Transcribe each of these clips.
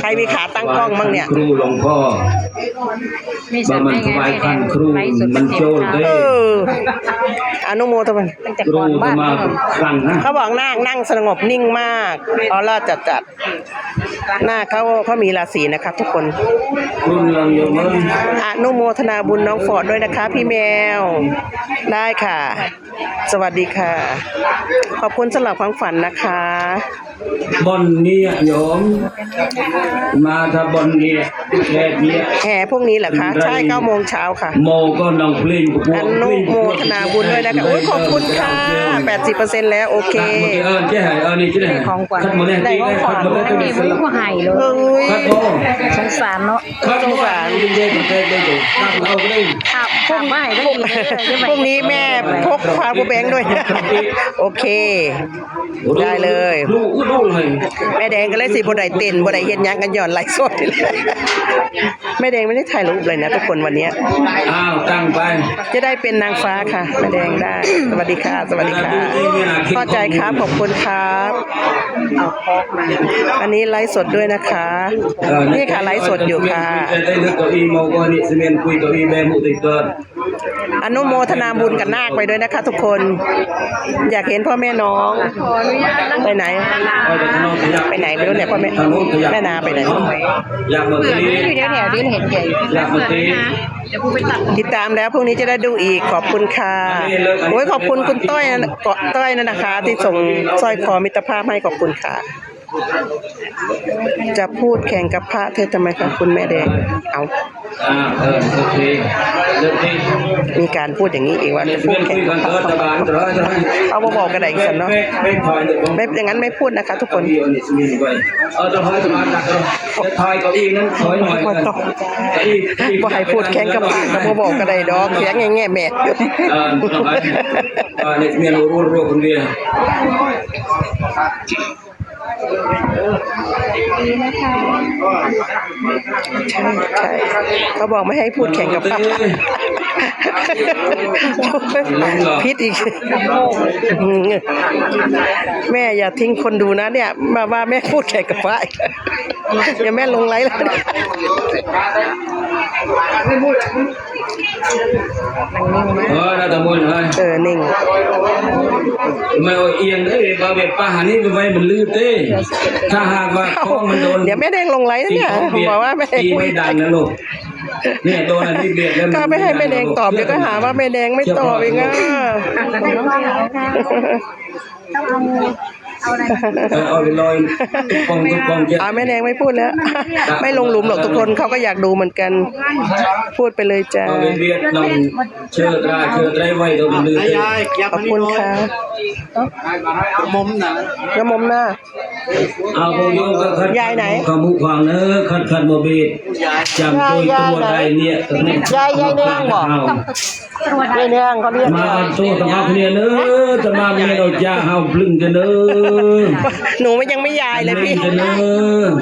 ใครมีขาตั้งกล้องบ้างเนี่ยครูหลวงพ่อมีบ่สัตว์มันได้ถไงวายไม่คันครูไลฟ์สดมันโจรเต็เด้เอออนุโมทนาตั้งแต่ครูก่อนก็บ้านมาเขาครั้งนะเขาบอกนั่งนั่งสงบนิ่งมากออร่าจัดจัดๆหน้าเขาเขามีราศีนะครับ ทุกคนรุ่นเราโยมเอ้ยอนุโมทนาบุญน้องฟอร์ดด้วยนะคะ พี่แมว ได้ค่ะ สวัสดีค่ะ ขอบคุณสำหรับความฝันนะคะ บอนเนี่ยโยมมาถ้าบอนเนี่ยแค่เนี้ยแห่พวกนี้เหรอคะ ใช่เก้าโมงเช้าค่ะ โมก็น้องเพลงประกวอดนุโมทนาบุญด้วยนะคะโอ้ยขอบคุณค่ะ80%แล้วโอเคเออเจ๊หายเออนี่เจ๊หายของขวัญคัดมาเนี่ยได้ของขวัญคัดมาไม่เนี่ยมีผู้ผู้ให้เลยเอ้ยคัดโมสงสารเนาะคัดโมสารเจ๊ประเทศได้อยู่คัดเอาก็ได้ขับขับไม่ได้พรุ่งดีเลยใช่ไหมพรุ่งนี้แม่พกพาบูแบงค์ด้วย โอเค ได้เลยลูกลูกเลยแม่แดงก็เลยสิบ่ได้เต้นบ่ได้เฮ็ดหยังกันย้อนไลฟ์สดนี่แหละแม่แดงไม่ได้ถ่ายรูปเลยนะทุกคนวันเนี้ยอ้าวตั้งไปจะได้เป็นนางฟ้าค่ะแม่แดงได้ สวัสดีค่ะ สวัสดีค่ะเข้าใจครับขอบคุณครับเอาคอกมาอันนี้ไลฟ์สดด้วยนะคะ นี่ค่ะไลฟ์สดอยู่ค่ะได้เลื อกเก้าอี้โมก็นี่เสมียนคุยเก้าอี้แม่มุติเกิดอนุโมทนาบุญกับนาคไปด้วยนะคะ ทุกคน อยากเห็นพ่อแม่น้อง ไปไหนเอาแต่ข้างนอกขยับไปไหนไม่รู้เนี่ยพ่อแม่ทางโน้นขยับแม่นาไปไหนอยากมาเบื่อตีอยู่เดี๋ยวแถวนี้เห็นใหญ่อยากมาตีเดี๋ยวกูไปตัดติดตามแล้วพรุ่งนี้จะได้ดูอีกขอบคุณค่ะโอ้ยขอบคุณคุณต้อยนะเกาะต้อยนะนะคะ ที่ส่งสร้อยคอมิตรภาพให้ขอบคุณค่ะ จะพูดแข่งกับพระเธอทำไมคะคุณแม่แดงเอาอมีการพูดอย่างนี้อีกว่าจะพูดแข่งกับพระเกิดตะบาะเอามาบอกกันไดอีกสันเนาะไม่อย่างนั้นไม่พูดนะคะ ทุกคนเก้าอี้นี่เสมียนไว้เออจะถอยตะบานตักเออจะถอยเก้าอี้นั้นถอยหน่อยบ่กันต้องเก้าให้พูดแข่งกับพระก็บ่บอกกันไดดอกเสียงแง่แม่เออต่เนี่ยมีรูรู้คนเดียว ใช่ใช่เขาบอกไม่ให้พูดแข่งกับพระพิษอีกอืมแม่อย่าทิ้งคนดูนะเนี่ย มาว่าแม่พูดแข่งกับพระอีกเดี๋ยวแม่ลงไลฟ์แล้วนะเออน่าจะมุนเฮ้ยเออ นิ่ง ไม่เอาเอียงเอ้ยบาเบ็ดป้าหานี่ไปไว้มันลื่นเต้ถ้าหากว่าท้องมันโดนเดี๋ยวแม่แดงลงไลฟ์นะเนี่ยตีบอกว่าแม่ตีไม่ดังนะลูกเนี่ยโดนอันนี้เบียดแล้วก็ไม่ให้แม่แดงตอบเดี๋ยวก็หาว่าแม่แดงไม่ตอบอีกอะ เออเอาไปลอยปองปองเจ็ดอ่าแม่แดงไม่พูดแล้ว ไม่ลงหลุมหรอกทุกคนเขาก็อยากดูเหมือนกัน พูดไปเลยจ้าเอาไปเบียดลองเชื่อตราเชื่อตราไว้ตัวมันลื่นเต้ขอบคุณค่ะมุมหนังน้ำมมหน้า เอาพวกโยมก็คัดยายไหนขมุขวางเนอะคัดคัดโมบีดจำตัวตัวใดเนี่ยยายยายเนื่องบอกยายเนื่องเขาเรียก มาอันโตตะมาเนี่ยเนอะตะมาเมียเราจ้าเฮาพลึงกันเนอะหนูมันยังไม่ยายเลยพี่กันเนอะ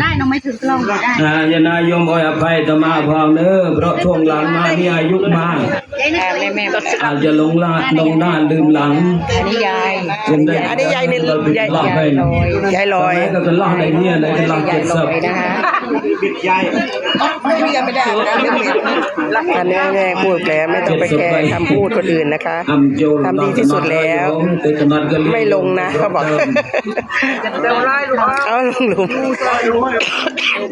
ได้น้องไม่ถึงกล้องได้ อ่าอย่านายยมออยอภัยตะมาพองเนอะเพราะช่วงหลังมานี่อายุมากแม่แม่อาจจะลงลาดลงหน้าลืมหลังอันนี้ยายจนได้อันนี้ยายนี่ยายลาดไปยายลอยก็จะลาดในเนี่ยในจะลาดยาเจ็ย ดลสัอบยนะคะอันนี้แม่พูดแล้วไม่ต้องไปแคร์คำพูดคนอื่นนะคะทำโจรทำดีที่สุดแล้ว ไม่ลงนะเขาบอกเอาลงหลุม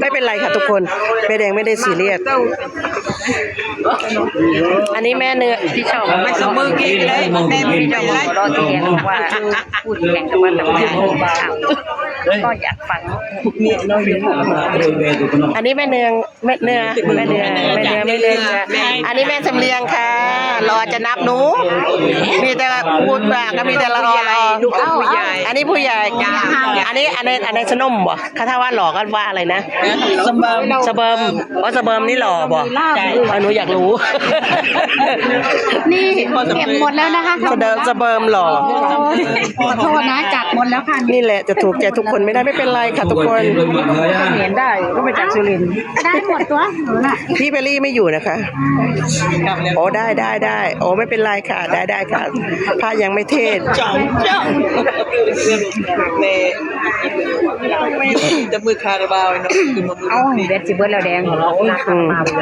ไม่เป็นไรค่ะทุกคนแม่แดงไม่ได้ซีเรียสอันนี้แม่เนื้อที่ชอบไม่สมมือกินเลยแม่ไม่ได้บอกรอที่แกบอกว่าพูดแข่งกับมันแต่ว่า ก็อยากฟังอันนี้แม่เนืองแม่เนื้อแม่เนื้อแม่เนื้อแม่เนื้ออันนี้แม่สำเลียงค่ะ รอจะนับหนูมีแต่พูดว่าก็มีแต่ละรอรออันนี้ผู้ใหญ่อันนี้อันนี้อันนี้สนมบ่คาถาว่าหล่อก็ว่าอะไรนะสมบัติสะเบิมอ๋อสะเบิมนี่หล่อบ่อ๋อหนูอยากรู้ นี่เก็บหมดแล้วนะคะสะเดิมสะเบิมหล่อขอโทษนะจัดหมดแล้วค่ะนี่แหละจะถูกใจทุกคนไม่ได้ไม่เป็นไรค่ะทุกคนเห็นได้ก็มาจากสุรินทร์ได้หมดตัวหนูน่ะพี่เบลลี่ไม่อยู่นะคะโอ้ได้ได้ได้ได้โอ้ไม่เป็นไรค่ะ ได้ได้ค่ะพระยังไม่เทศจ่องจ่องแม่จะมือคาราบาวเนาะคือมามือเอ้าแบตสิเบิร์ดแล้วแดงเ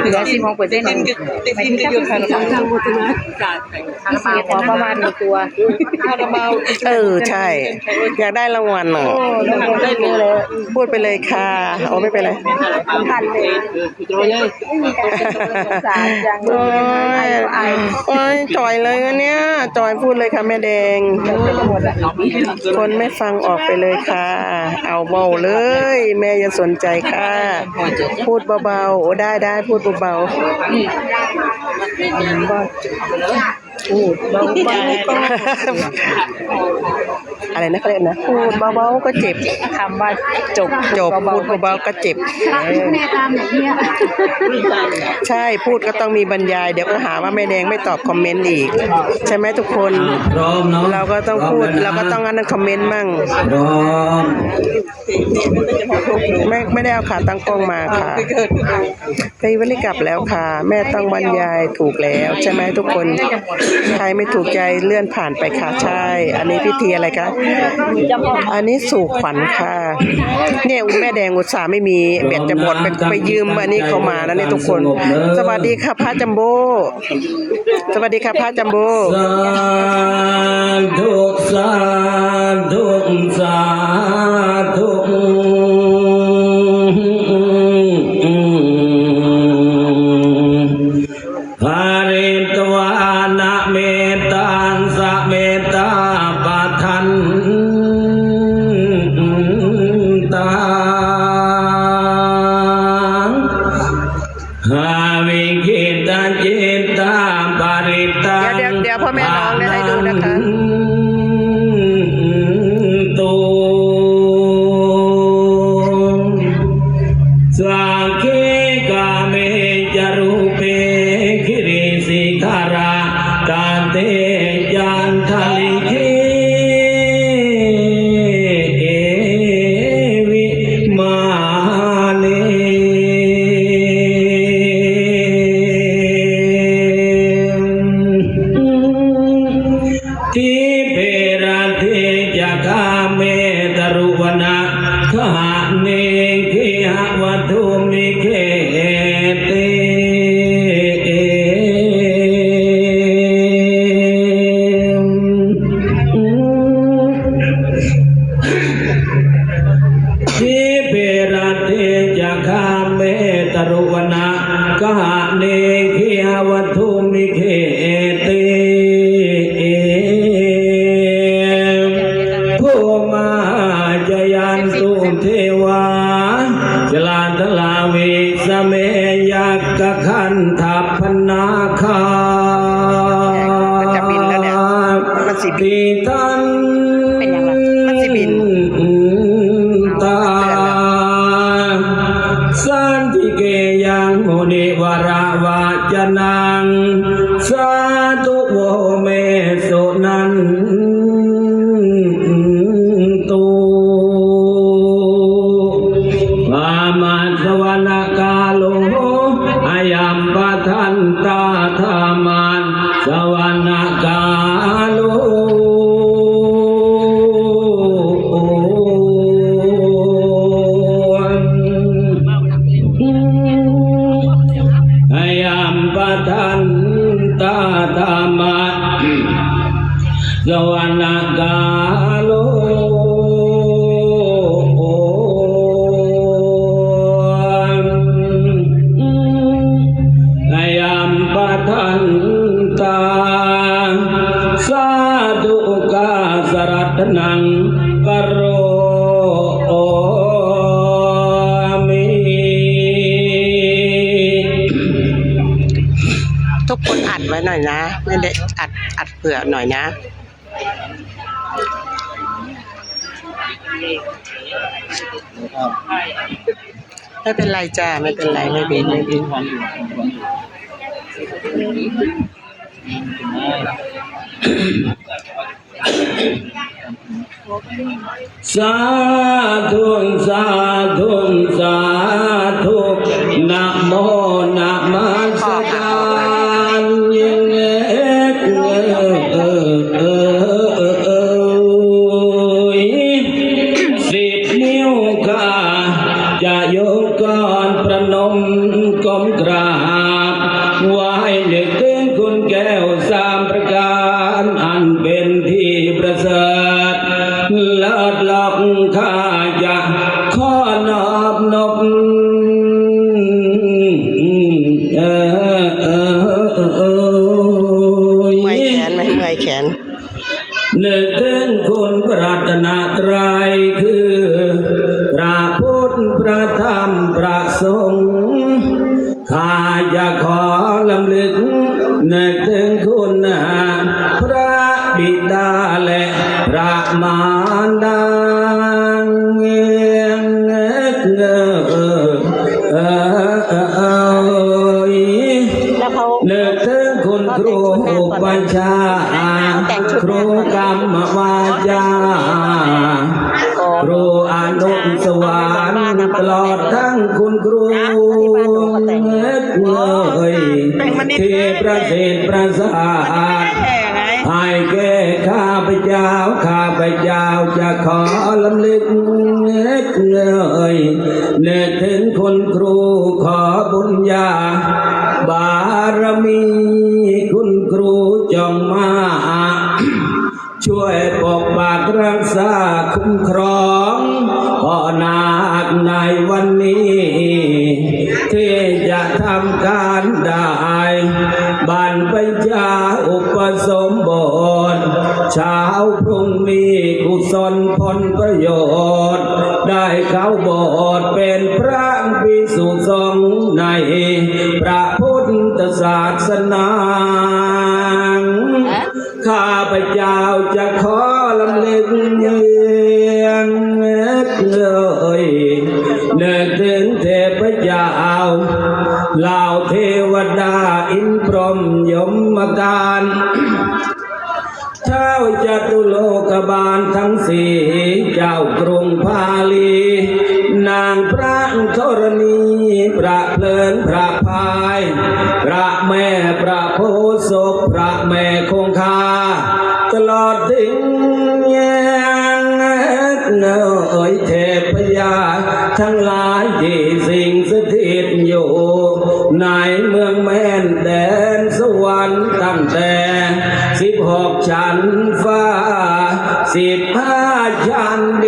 หลือสิบหกเปอร์เซ็นต์ติดติดติดติดอยู่คาราบาวมาขอประมาณหนึ่งตัวคาราบาวเออใช่ อยากได้รางวัลอะได้เลยพูดไปเลยค่ะโอ้ไม่เป็นไรพันเลยตัวใหญ่สารจังโอ้ยโอ้ยจอยเลยนะเนี่ยจอยพูดเลยค่ะแม่แดง คนไม่ฟังออกไปเลยค่ะ เอาเบาเลย แม่ยังสนใจค่ะ พูดเบาๆโอ้ได้ได้พูดเบาๆพูดเบาๆก็ อะไรนะเขาเรียกนะพูดเบาๆก็เจ็บคำว่าจบจบพูดเบาๆก็เจ็บแม่ตามอย่างเนี้ยใช่พูดก็ต้องมีบรรยาย เดี๋ยวก็หาว่าแม่แดงไม่ตอบคอมเมนต์อีก ใช่ไหมทุกคนพร้อมเนาะเราก็ต้องพูดเราก็ต้องอันนั้นคอมเมนต์มั่งพร้อมไม่ไม่ได้เอาขาตั้งกล้องมาค่ะไปวันนี้กลับแล้วค่ะ แม่ต้องบรรยายถูกแล้ว ใช่ไหมทุกคน ใครไม่ถูกใจเลื่อนผ่านไปค่ะใช่ อันนี้พิธีอะไรคะอันนี้สู่ขวัญค่ะ เนี่ยแม่แดงอุตส่าห์ไม่มีเบ็ดจะหมดไปไปยืมอันนี้เขามาแล้วเนี่ยทุกคน สวัสดีค่ะพระจัมโบ้สวัสดีค่ะพระจัมโบ้สาธุสาธุสาธุ วนกาโลอายัมปทันตาธรรมา ตนังกโรมิทุกคนอัดไว้หน่อยนะ ไม่ได้อัดอัดเผื่อหน่อยนะไม่เป็นไรจ้าไม่เป็นไรไม่เป็นไม่เป็น สาธุสา พุท พเจ้า ข้าพเจ้าจะขอลำลึกเอ่ยนึกถึงคุณครูขอบุญญา บารมีคุณครูจงมา ช่วยปกปักรักษาคุ้มครองพ่อนาคในวันนี้ ที่จะทำการ เช้าพรุ่งนี้กุศลผลประโยชน์ ได้เข้าบสเป็นพระภิกษุสงฆ์ในพระพุทธศาสนาข้าพเจ้าจะขอลำลึกเยือนเลยนึกถึงเทพเจ้าเหล่าเทวดาอินพรหมยมการ บาลทั้งสี่เจ้ากรุงพาลี นางพระธรณีพระเพลินพระพาย พระแม่พระโพธิ์ศพพระแม่คงคา ตลอดถึงแยงเนยเทพยา ทั้งหลายที่สิ่งสถิตอยู่ในเมืองแม่นแดนสวรรค์ตั้งแต่สิบหกชั้น สิบห้ายันดิ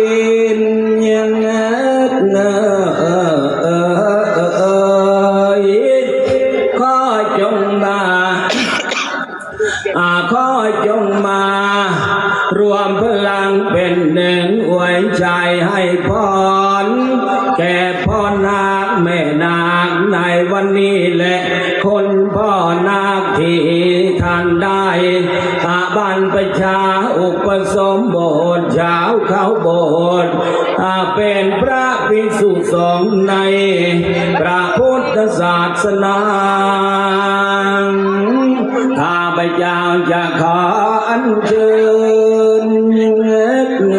ท่านได้อาบันประชาอุปสมบทเช้าเข้าโบสถ์อาเป็นพระภิกษุสงฆ์ในพระพุทธศาสนาข้าพเจ้าจะขออัญเชิญเง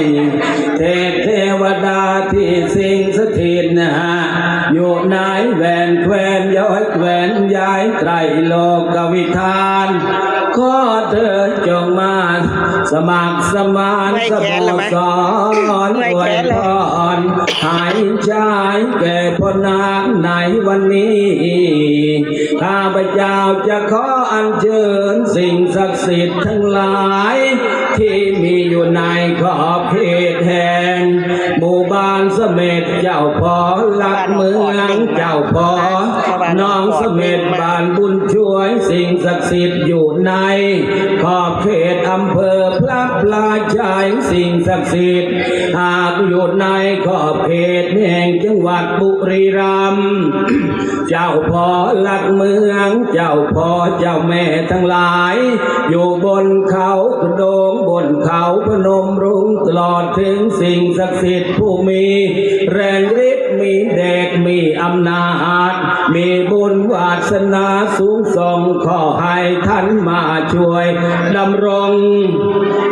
ยเทพเทวดาที่สิงสถิตนะอยู่ในแหวนแควนย้อยแหวนย้ายไตรโล Go. สมัครสมานสโมสรอวยพรหายใจแก่พ่อนาคในวันนี้ ข้าพเจ้าจะขออัญเชิญสิ่งศักดิ์สิทธิ์ทั้งหลาย ที่มีอยู่ในขอบเขตแห่งหมู่บ้านเสม็ดเจ้าพอหลักเมืองเจ้าพอน้องเสม็ดบ้านบุญช่วยสิ่งศักดิ์สิทธิ์อยู่ในขอบเขตอำเภอพระปลาชัยสิ่งศักดิ์สิทธิ์ หากอยู่ในขอบเขตแห่งจังหวัดบุรีรัมย์เจ้าพ่อหลักเมือง เจ้าพ่อเจ้าแม่ทั้งหลาย อยู่บนเขากระโดงบนเขาพนมรุ้งตลอดถึงสิ่งศักดิ์สิทธิ์ผู้มี แรงฤทธิ์มีเดชมีอำนาจ มีบุญวาสนาสูงส่งขอให้ท่านมาช่วยดำรง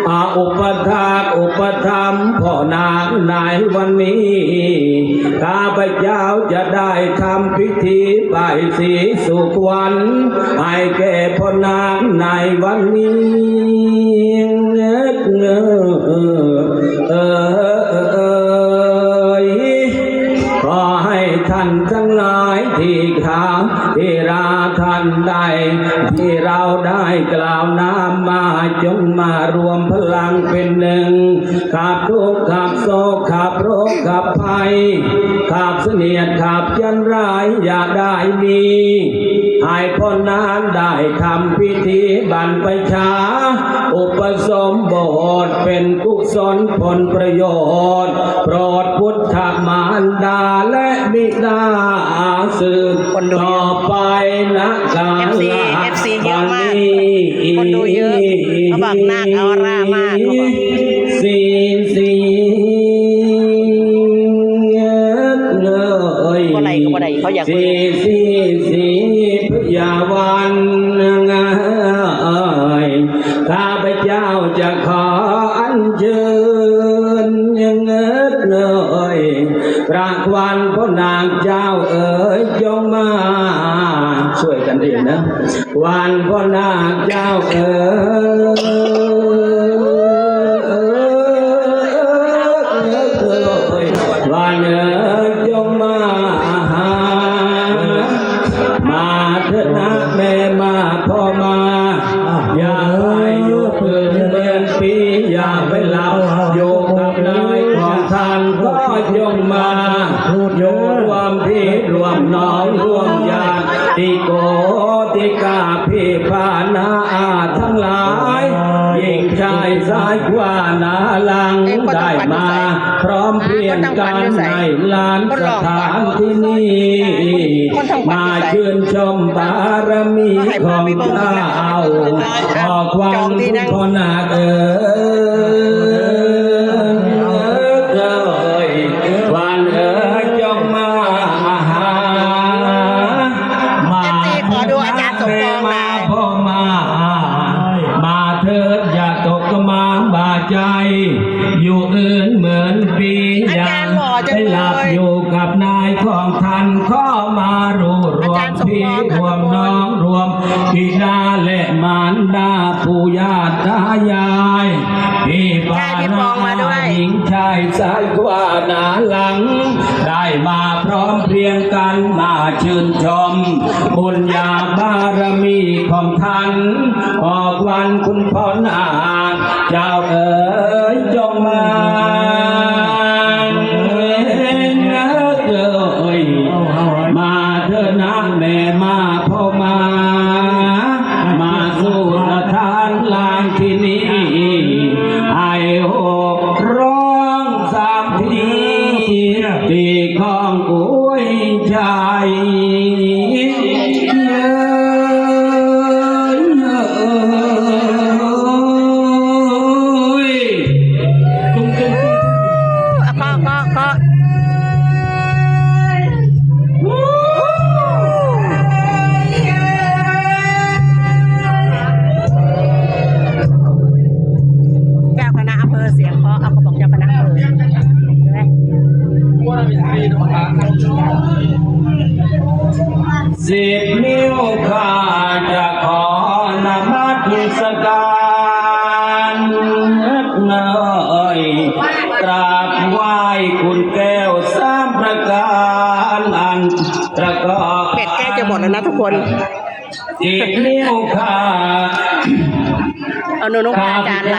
อาอุปถาอุปธรรมพ่อนาคในวันนี้ข้าพเจ้าจะได้ทำพิธีไปสีสุขวันให้แก่พ่อนาคในวันนี้เงอเออ ที่ราท่านได้ที่เราได้กล่าวนามมาจงมารวมพลังเป็นหนึ่งขับทุกข์ขับโศกขับโรคขับภัยขับเสนียดขับยันร้ายอย่าได้มีให้พ้นนานได้ทำพิธีบรรพชา อุปสมบทเป็นกุศลผลประโยชน์โปรดพุท มารดาและบิดาสืบคนดูเยอะต่อไปนะกาล FC FC เยอะมากคนดูเยอะเขาบอกนาคออร่ามากเขาบอกสีสีเอ้ยบ่ไหลก็บ่ได้เขาอยากเบิ่ ร้อมเพรียงกันในลานสถานที่นี้มาชื่นชมบารมีของเจ้าขอความทุกข์นาเอ๋ยาตายายพี่ปาใช่พี่ปองมาด้วยหญิงชายสายกว่าหนาหลัง ได้มาพร้อมเพรียงกันมาชื่นชม บุญญาบารมีของท่านออกวันคุณพ่อนาคเจ้าเอ๋ยจงมา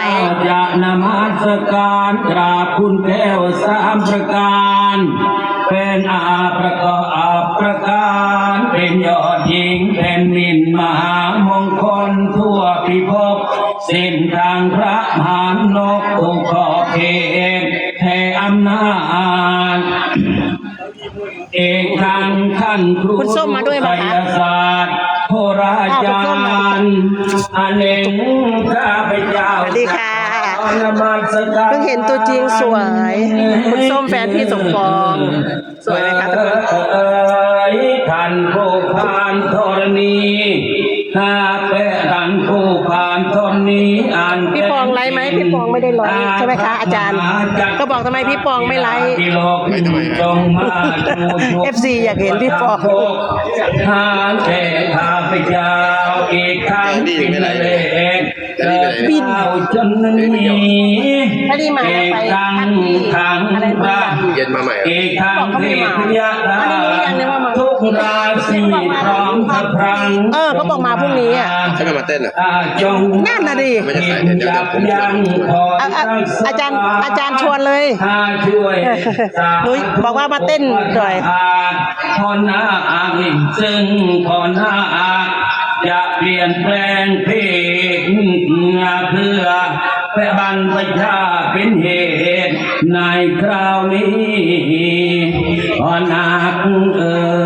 จารย์ไรเจ้าจะนมัสการกราบคุณแก้วสามประการ เป็นอาประกอบอาประการ เป็นยอดหญิงเป็นมินมหามงคลทั่วพิภพสิ้นทางพระมหานกตุกขอบเขตแห่อำนาจเอกทางท่านครูคุณส้มมาด้วยไหมคะไสยศาสต ร์โหราจารย์อเนกข้าพเจ้าสวัสดีค่ะขอนมัสการเพิ่งเห็นตัวจริงสวยคุณส้มแฟนพี่สมปองสวยไหมคะทุกคนเอ่ยท่านผู้ผ่านธรณี ข้าเป็นท่านผู้ผ่านธรณีอ่านพี่ปองไลฟ์ไหมพี่ปองไม่ได้ไลฟ์ใช่ไหมคะอาจารย์ ก็บอกทำไมพี่ปองไม่ไลฟ์จงมา FC อยากเห็นพี่ปองหาแต่ข้าพเจ้าอีกครั้งบินเลยเกิดบินจนนี้ถ้าดีมาเอกไปครั้งที่ครั้งอะไรพระเย็นมาใหม่เอกครั้งเทพยาดาทุกรา ศีพร้อมกับพรังเออเขาบอกมาพรุ่งนี้อะใช่ไหมมาเต้นอะอาจงนั่นน่ะดิไม่ได้ใส่เดี๋ยวเดี๋ยวผมชวนอะอะอาจารย์อาจารย์ชวนเลยถ้าช่วยหนูบอกว่ามาเต้นหน่อยพอหน้าอางซึ่งพอหน้าอาจะเปลี่ยนแปลงเพลงเพื่อแปะบันประชาเป็นเหตุในคราวนี้พอนาคเออ